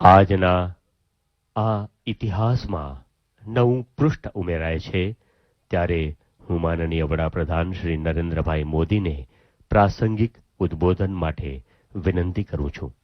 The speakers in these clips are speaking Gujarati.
આજના આ ઇતિહાસમાં નવું પૃષ્ઠ ઉમેરાય છે, ત્યારે હું માનનીય વડાપ્રધાન શ્રી નરેન્દ્રભાઈ મોદીને પ્રાસંગિક ઉદ્બોધન માટે વિનંતી કરું છું.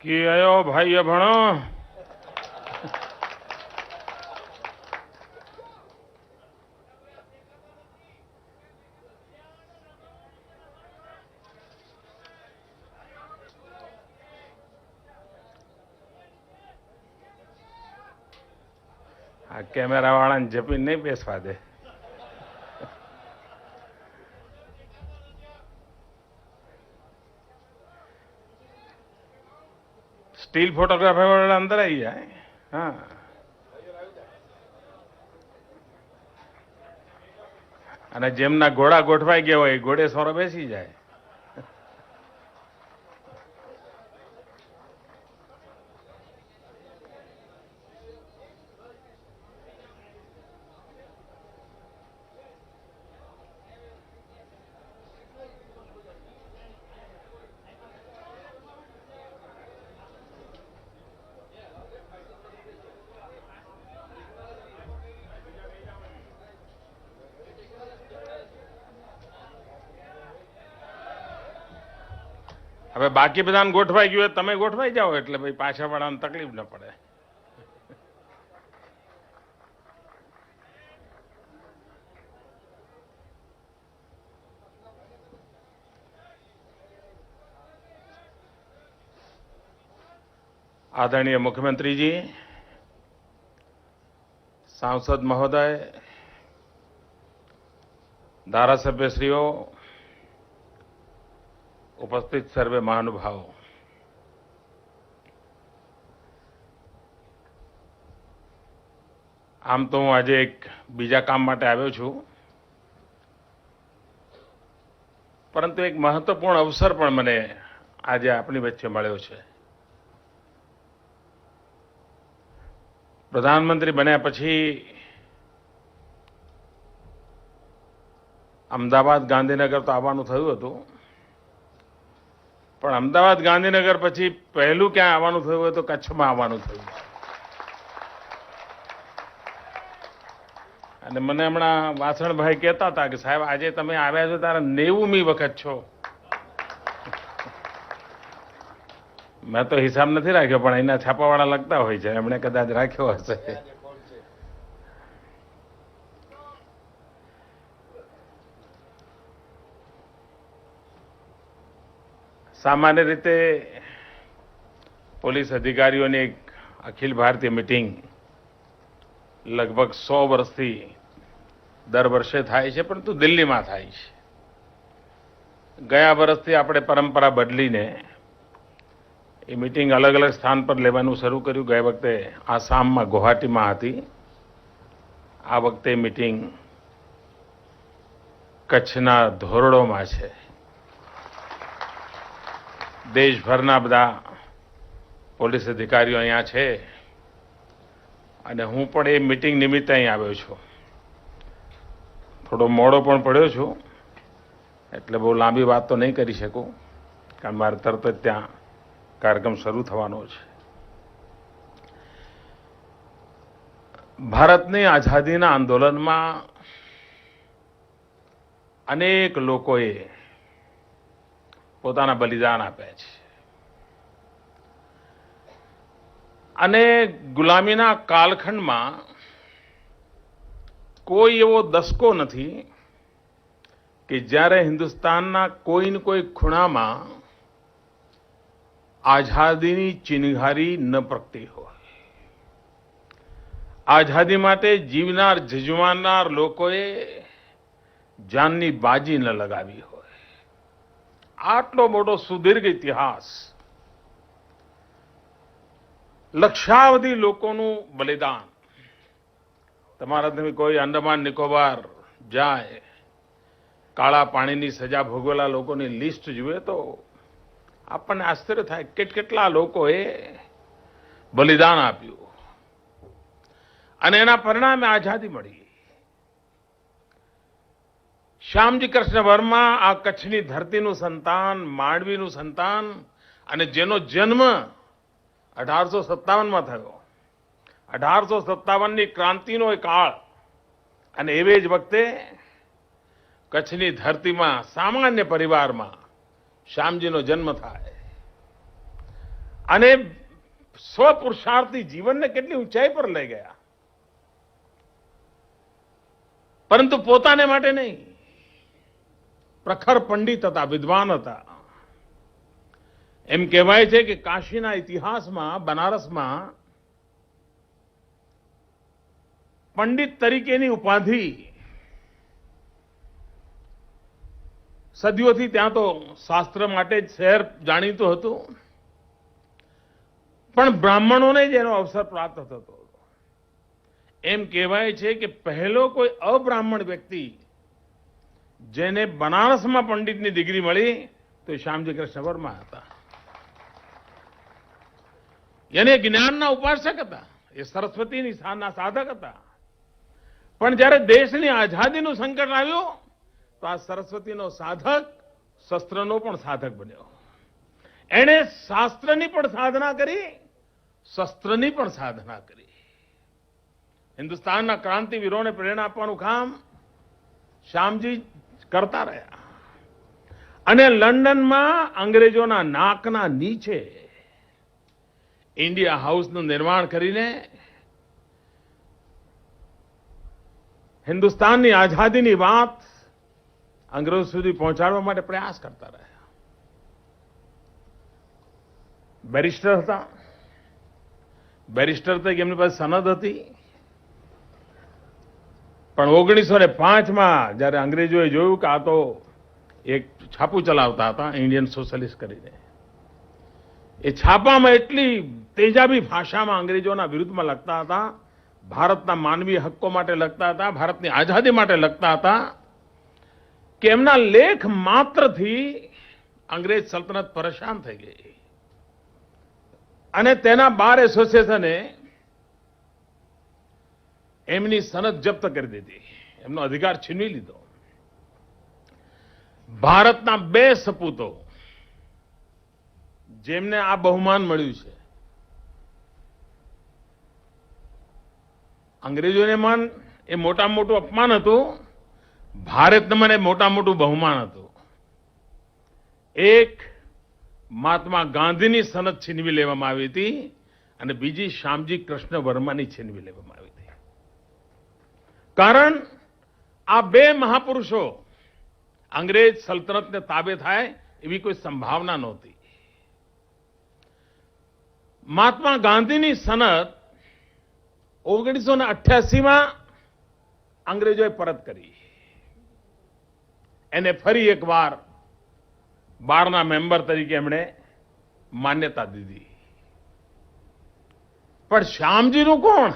કે આયો ભાઈ ભણો આ કેમેરા વાળાને જપીને નહીં બેસવા દે. સ્ટીલ ફોટોગ્રાફર વાળા અંદર આવી જાય. હા. અને જેમના ઘોડા ગોઠવાઈ ગયા હોય એ ઘોડે સોરો બેસી જાય. હવે બાકી બધાને ગોઠવાઈ ગયું તમે ગોઠવાઈ જાઓ એટલે ભાઈ પાછા વાળાને તકલીફ ન પડે. આદરણીય મુખ્યમંત્રીજી, સાંસદ મહોદય, ધારાસભ્યશ્રીઓ ઉપસ્થિત સર્વે મહાનુભાવો આમ તો હું આજે એક બીજા કામ માટે આવ્યો છું પરંતુ એક મહત્વપૂર્ણ અવસર પણ મને આજે આપણી વચ્ચે મળ્યો છે પ્રધાનમંત્રી બન્યા પછી અમદાવાદ ગાંધીનગર તો આવવાનું થયું હતું પણ અમદાવાદ ગાંધીનગર પછી પહેલું ક્યાં આવવાનું થયું હોય તો કચ્છમાં આવવાનું થયું. અને મને હમણાં વાસણભાઈ કહેતા હતા કે સાહેબ, આજે તમે આવ્યા છો તારા નેવુંમી વખત છો. મેં તો હિસાબ નથી રાખ્યો, પણ એના છાપાવાળા લગતા હોય છે. એમણે કદાચ રાખ્યો હશે. સામાન્ય રીતે પોલીસ અધિકારીઓની એક અખિલ ભારતીય મિટિંગ લગભગ સો વર્ષથી દર વર્ષે થાય છે, પરંતુ દિલ્હીમાં થાય છે. ગયા વર્ષથી આપણે પરંપરા બદલીને એ મિટિંગ અલગ અલગ સ્થાન પર લેવાનું શરૂ કર્યું. ગયા વખતે આસામમાં ગુવાહાટીમાં હતી. આ વખતે મિટિંગ કચ્છના ધોરડોમાં છે. દેશભરના બધા પોલીસ અધિકારીઓ અહીંયા છે. અને હું પણ એ મિટિંગ નિમિત્તે અહીં આવ્યો છું. થોડો મોડો પણ પડ્યો છું, એટલે બહુ લાંબી વાત તો નહીં કરી શકું, કારણ મારે તરત જ ત્યાં કાર્યક્રમ શરૂ થવાનો છે. ભારતની આઝાદીના આંદોલનમાં અનેક લોકોએ પોતાના બલિદાન આપ્યા છે. અને ગુલામીના કાલખંડમાં કોઈ એવો દસકો નથી કે જ્યારે હિન્દુસ્તાનના કોઈ ને કોઈ ખૂણામાં આઝાદીની ચિનગારી ન પ્રગટી હોય. આઝાદી માટે જીવનાર જજવાનાર લોકોએ જાનની બાજી ન લગાવી હોય. આટલો મોટો સુદીર્ઘ ઇતિહાસ. લક્ષાવધિ લોકોનું બલિદાન. તમારાથી કોઈ અંડમાન નિકોબાર જાય, કાળા પાણીની સજા ભોગવેલા લોકોની લિસ્ટ જુએ તો આપણને આશ્ચર્ય થાય કેટ કેટલા લોકોએ બલિદાન આપ્યું. અને એના પરિણામે આઝાદી મળી. શ્યામજી કૃષ્ણ વર્મા આ કચ્છની ધરતીનું સંતાન, માંડવીનું સંતાન અને જેનો જન્મ અઢારસો સત્તાવનમાં થયો. અઢારસો સત્તાવનની ક્રાંતિનો એ કાળ. અને એવે જ વખતે કચ્છની ધરતીમાં સામાન્ય પરિવારમાં શ્યામજીનો જન્મ થાય. અને સ્વપુરુષાર્થી જીવનને કેટલી ઊંચાઈ પર લઈ ગયા. પરંતુ પોતાને માટે નહીં. પ્રખર પંડિત હતા, વિદ્વાન હતા. એમ કહેવાય છે કે કાશીના ઇતિહાસમાં, બનારસમાં પંડિત તરીકેની ઉપાધિ સદીઓથી ત્યાં તો શાસ્ત્ર માટે જ શહેર જાણીતું હતું. પણ બ્રાહ્મણોને જ એનો અવસર પ્રાપ્ત થતો એમ કહેવાય છે કે પહેલો કોઈ અબ્રાહ્મણ વ્યક્તિ જેને બનારસમાં પંડિતની ડિગ્રી મળી, તો શ્યામજી કૃષ્ણ વર્મા હતા. એને જ્ઞાનના ઉપાસક હતા. એ સરસ્વતીની સાધક હતા. પણ જ્યારે દેશની આઝાદીનું સંકટ આવ્યું, તો આ સરસ્વતીનો સાધક શસ્ત્રનો પણ સાધક બન્યો. એણે શાસ્ત્રની પણ સાધના કરી, શસ્ત્રની પણ સાધના કરી. હિન્દુસ્તાનના ક્રાંતિવીરોને પ્રેરણા આપવાનું કામ શ્યામજી કરતા રહ્યા. અને લંડનમાં અંગ્રેજોના નાકના નીચે ઇન્ડિયા હાઉસનું નિર્માણ કરીને હિન્દુસ્તાનની આઝાદીની વાત અંગ્રેજો સુધી પહોંચાડવા માટે પ્રયાસ કરતા રહ્યા. બેરિસ્ટર હતા. બેરિસ્ટર તરીકે એમની પાસે સનદ હતી. પણ ઓગણીસો ને પાંચમાં જ્યારે અંગ્રેજોએ જોયું કે આ તો એક છાપું ચલાવતા હતા, ઇન્ડિયન સોશિયલિસ્ટ કરીને. એ છાપામાં એટલી તેજાબી ભાષામાં અંગ્રેજોના વિરુદ્ધમાં લખતા હતા, ભારતના માનવીય હક્કો માટે લખતા હતા, ભારતની આઝાદી માટે લખતા હતા, કે એમના લેખ માત્રથી અંગ્રેજ સલ્તનત પરેશાન થઈ ગઈ. અને તેના બાર એસોસિએશને એમની સનદ જપ્ત કરી દીધી. એમનો અધિકાર છીનવી લીધો. ભારતના બે સપૂતો, જેમને આ બહુમાન મળ્યું છે, અંગ્રેજોને માન, એ મોટા મોટું અપમાન હતું, ભારતને મને મોટા મોટું બહુમાન હતું. એક મહાત્મા ગાંધીની સનદ છીનવી લેવામાં આવી હતી અને બીજી શ્યામજી કૃષ્ણ વર્માની છીનવી લેવામાં આવી કારણ આ બે મહાપુરુષો અંગ્રેજ સલ્તનતને તાબે થાય એવી કોઈ સંભાવના નહોતી. મહાત્મા ગાંધીની સનદ ઓગણીસો ને અઠ્યાસીમાં અંગ્રેજોએ પરત કરી. એને ફરી એકવાર બારના મેમ્બર તરીકે એમણે માન્યતા દીધી. પણ શ્યામજીનું કોણ?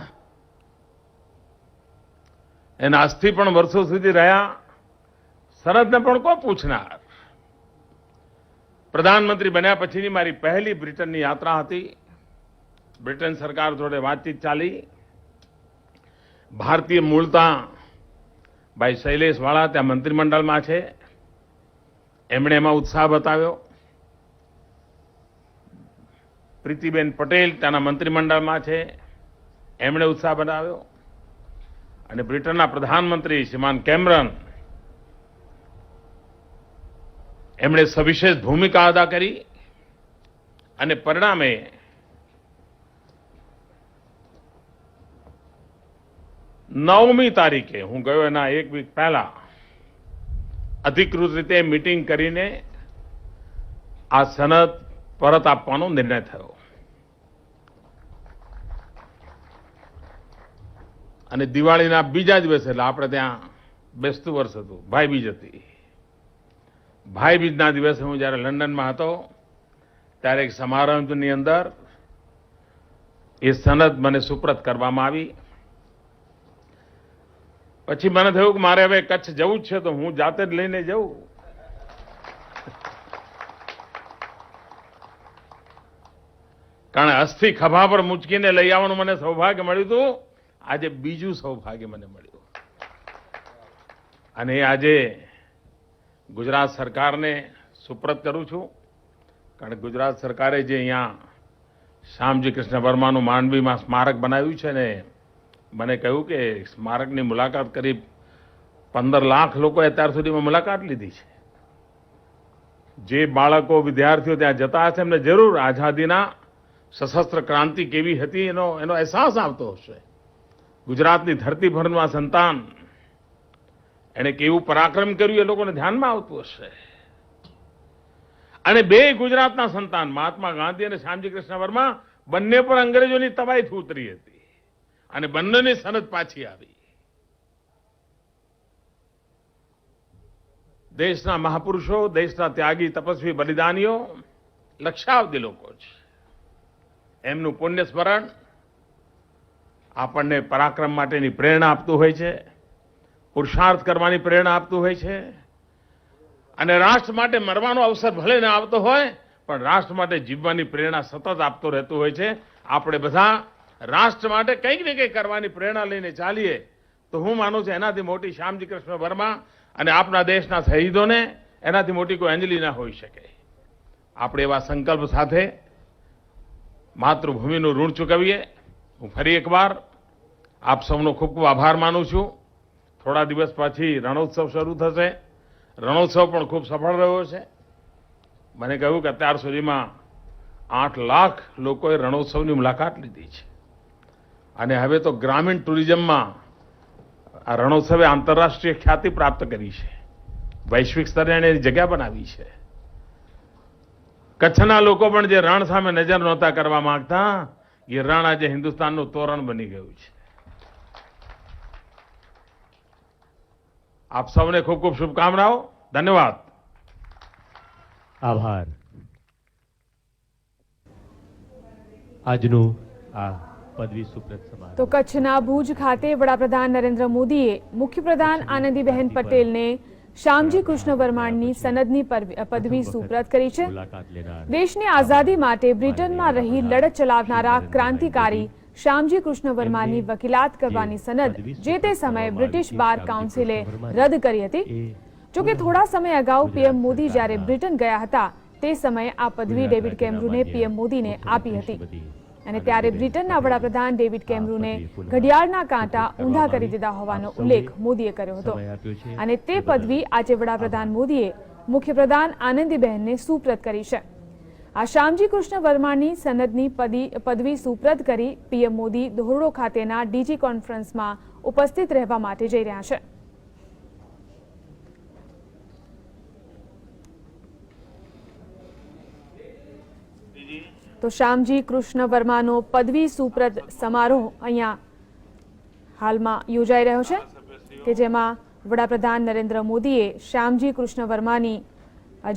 એના અસ્થિ પણ વર્ષો સુધી રહ્યા. શરદને પણ કોણ પૂછનાર? પ્રધાનમંત્રી બન્યા પછીની મારી પહેલી બ્રિટનની યાત્રા હતી. બ્રિટન સરકાર જોડે વાતચીત ચાલી. ભારતીય મૂળતા ભાઈ શૈલેષ વાળા ત્યાં મંત્રીમંડળમાં છે. એમણે એમાં ઉત્સાહ બતાવ્યો. પ્રીતિબેન પટેલ ત્યાંના મંત્રીમંડળમાં છે. એમણે ઉત્સાહ બનાવ્યો. અને બ્રિટનના પ્રધાનમંત્રી શ્રીમાન કેમરન એમણે સવિશેષ ભૂમિકા અદા કરી અને પરિણામે નવમી તારીખે, હું ગયો એના એક વીક પહેલા, અધિકૃત રીતે મીટિંગ કરીને આ સનદ પરત આપવાનો નિર્ણય થયો. અને દિવાળીના બીજા દિવસે, એટલે આપણે ત્યાં બેસતું વર્ષ હતું, ભાઈબીજ હતી. ભાઈબીજના દિવસે હું જ્યારે લંડનમાં હતો, ત્યારે એક સમારંભની અંદર એ સનદ મને સુપ્રત કરવામાં આવી. પછી મને થયું કે મારે હવે કચ્છ જવું જ છે, તો હું જાતે જ લઈને જઉં. કારણ અસ્થિ ખભા પર મૂચકીને લઈ આવવાનું મને સૌભાગ્ય મળ્યું હતું. આજે બીજું સૌભાગ્ય મને મળ્યું. અને આજે ગુજરાત સરકારને સુપ્રત કરું છું, કારણ કે ગુજરાત સરકારે જે અહીંયા શ્યામજી કૃષ્ણ વર્માનું માંડવીમાં સ્મારક બનાવ્યું છે ને, મને કહ્યું કે સ્મારકની મુલાકાત કરી પંદર લાખ લોકોએ અત્યાર સુધીમાં મુલાકાત લીધી છે. જે બાળકો વિદ્યાર્થીઓ ત્યાં જતા હશે એમને જરૂર આઝાદીના સશસ્ત્ર ક્રાંતિ કેવી હતી એનો એનો અહેસાસ આવતો હશે. ગુજરાતની ધરતી પરનું આ સંતાન. એણે કેવું પરાક્રમ કર્યું એ લોકોને ધ્યાનમાં આવતું હશે. અને બે ગુજરાતના સંતાન, મહાત્મા ગાંધી અને શ્યામજી કૃષ્ણ વર્મા, બંને પર અંગ્રેજોની તબાહીથી ઉતરી હતી. અને બંનેની સનદ પાછી આવી. દેશના મહાપુરુષો, દેશના ત્યાગી તપસ્વી બલિદાનીઓ, લક્ષાવધી લોકો છે. એમનું પુણ્ય સ્મરણ આપણને પરાક્રમ માટેની પ્રેરણા આપતું હોય છે, પુરુષાર્થ કરવાની પ્રેરણા આપતું હોય છે, અને રાષ્ટ્ર માટે મરવાનો અવસર ભલે ન આવતો હોય, પણ રાષ્ટ્ર માટે જીવવાની પ્રેરણા સતત આપતો રહેતું હોય છે. આપણે બધા રાષ્ટ્ર માટે કંઈક ને કંઈક કરવાની પ્રેરણા લઈને ચાલીએ, તો હું માનું છું એનાથી મોટી શ્યામજી કૃષ્ણ વર્મા અને આપણા દેશના શહીદોને એનાથી મોટી કોઈ અંજલિ ના હોઈ શકે. આપણે એવા સંકલ્પ સાથે માતૃભૂમિનું ઋણ ચૂકવીએ. હું ફરી એકવાર આપ સૌનો ખૂબ ખૂબ આભાર માનું છું. થોડા દિવસ પછી રણોત્સવ શરૂ થશે. રણોત્સવ પણ ખૂબ સફળ રહ્યો છે. મને કહ્યું કે અત્યાર સુધીમાં આઠ લાખ લોકોએ રણોત્સવની મુલાકાત લીધી છે. અને હવે તો ગ્રામીણ ટુરિઝમમાં આ રણોત્સવે આંતરરાષ્ટ્રીય ખ્યાતિ પ્રાપ્ત કરી છે. વૈશ્વિક સ્તરે એણે જગ્યા બનાવી છે. કચ્છના લોકો પણ જે રણ સામે નજર નહોતા કરવા માંગતા એ રણ આજે હિન્દુસ્તાનનું તોરણ બની ગયું છે. આપ સૌને ખૂબ ખૂબ શુભકામનાઓ. ધન્યવાદ. આભાર. આજનું આ પદવી સુપ્રત સમારોહ. તો કચ્છના ભુજ ખાતે વડાપ્રધાન નરેન્દ્ર મોદીએ મુખ્યપ્રધાન આનંદીબહેન પટેલને શ્યામજી કૃષ્ણ વર્માની સનદની પદવી સુપ્રત કરી છે. દેશની આઝાદી માટે બ્રિટનમાં રહી લડત ચલાવનારા ક્રાંતિકારી શ્યામજી કૃષ્ણ વર્માની વકીલાત કરવાની સનદ જે તે સમયે બ્રિટિશ બાર કાઉન્સિલે રદ કરી હતી. જોકે થોડા સમય અગાઉ પીએમ મોદી જ્યારે બ્રિટન ગયા હતા તે સમયે આ પદવી ડેવિડ કેમરૂને પીએમ મોદીને આપી હતી. અને ત્યારે બ્રિટનના વડાપ્રધાન ડેવિડ કેમરૂને ઘડિયાળના કાંટા ઊંધા કરી દીધા હોવાનો ઉલ્લેખ મોદીએ કર્યો હતો. અને તે પદવી આજે વડાપ્રધાન મોદીએ મુખ્યપ્રધાન આનંદીબહેનને સુપ્રત કરી છે. આ શ્યામજી કૃષ્ણ વર્માની સનદની પદી પદવી સુપ્રત કરી પીએમ મોદી ધોરડો ખાતેના ડીજી કોન્ફરન્સમાં ઉપસ્થિત રહેવા માટે જઈ રહ્યા છે. તો શ્યામજી કૃષ્ણ વર્માનો પદવી સુપ્રત સમારોહ અહીંયા હાલમાં યોજાઈ રહ્યો છે, કે જેમાં વડાપ્રધાન નરેન્દ્ર મોદીએ શ્યામજી કૃષ્ણ વર્માની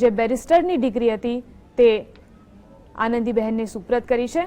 જે બેરિસ્ટરની ડિગ્રી હતી તે આનંદીબહેનને સુપ્રત કરી છે.